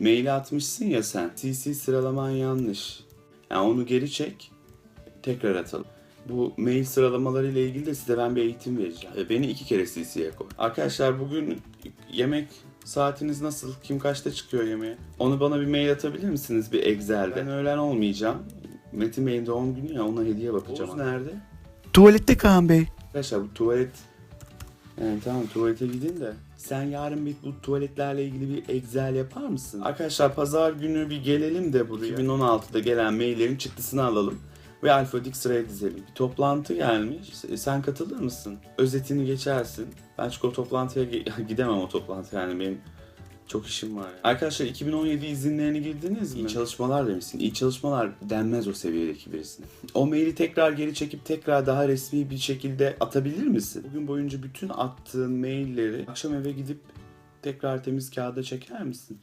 maili atmışsın ya sen. CC sıralaman yanlış. Yani onu geri çek. Tekrar atalım. Bu mail sıralamaları ile ilgili de size ben bir eğitim vereceğim. E, Beni iki kere CC'ye koy. Arkadaşlar bugün yemek saatiniz nasıl? Kim kaçta çıkıyor yemeğe? Onu bana bir mail atabilir misiniz bir Excel'de? Ben öğlen olmayacağım. Metin Bey'in doğum günü ya ona hediye bakacağım. Oğuz nerede? Tuvalette Kaan Bey. Arkadaşlar bu tuvalet... Yani tamam tuvalete gidin de. Sen yarın bir bu tuvaletlerle ilgili bir Excel yapar mısın? Arkadaşlar pazar günü bir gelelim de buraya. 2016'da gelen maillerin çıktısını alalım. Ve alfabetik sıraya dizelim. Bir toplantı gelmiş. Sen katılır mısın? Özetini geçersin. Ben çünkü o toplantıya gidemem o toplantıya yani benim çok işim var. Yani. Arkadaşlar 2017 izinlerini girdiniz mi? İyi çalışmalar demişsin. İyi çalışmalar denmez o seviyedeki birisine. O maili tekrar geri çekip tekrar daha resmi bir şekilde atabilir misin? Bugün boyunca bütün attığın mailleri akşam eve gidip tekrar temiz kağıda çeker misin?